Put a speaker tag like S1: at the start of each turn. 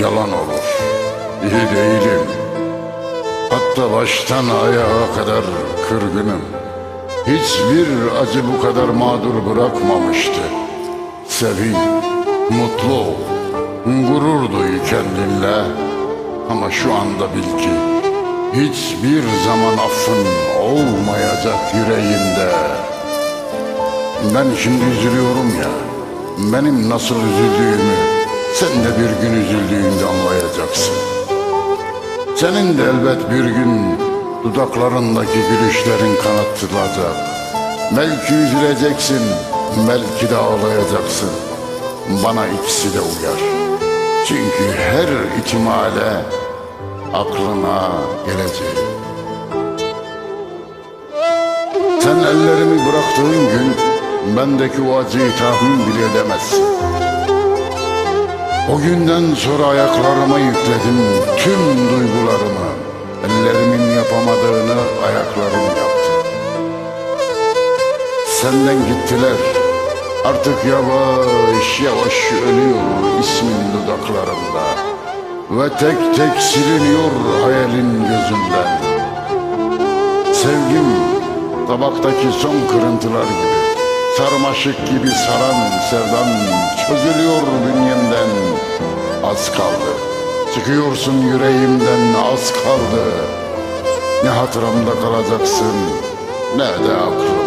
S1: yalan olur. İyi değilim. Hatta baştan ayağa kadar kırgınım. Hiçbir acı bu kadar mağdur bırakmamıştı. Sevin, mutlu ol, gurur duy kendinle. Ama şu anda bil ki hiçbir zaman affın olmayacak yüreğinde. Ben şimdi üzülüyorum ya, benim nasıl üzüldüğümü sen de bir gün üzüldüğünde anlayacaksın. Senin de elbet bir gün dudaklarındaki gülüşlerin kanatılacak. Belki üzüleceksin, belki de ağlayacaksın. Bana ikisi de uyar. Çünkü her ihtimale aklına gelecek. Sen ellerimi bıraktığın gün bendeki o acıyı tahmin bile edemezsin. O günden sonra ayaklarıma yükledim tüm duygularımı. Ellerimin yapamadığını ayaklarım yaptı. Senden gittiler. Artık yavaş yavaş ölüyor ismin dudaklarımda. Ve tek tek siliniyor hayalin gözümden. Sevgim tabaktaki son kırıntılar gibi. Sarmaşık gibi saran sevdan çözülüyor bünyemden. Az kaldı. Çıkıyorsun yüreğimden az kaldı. Ne hatıramda kalacaksın ne de aklımda.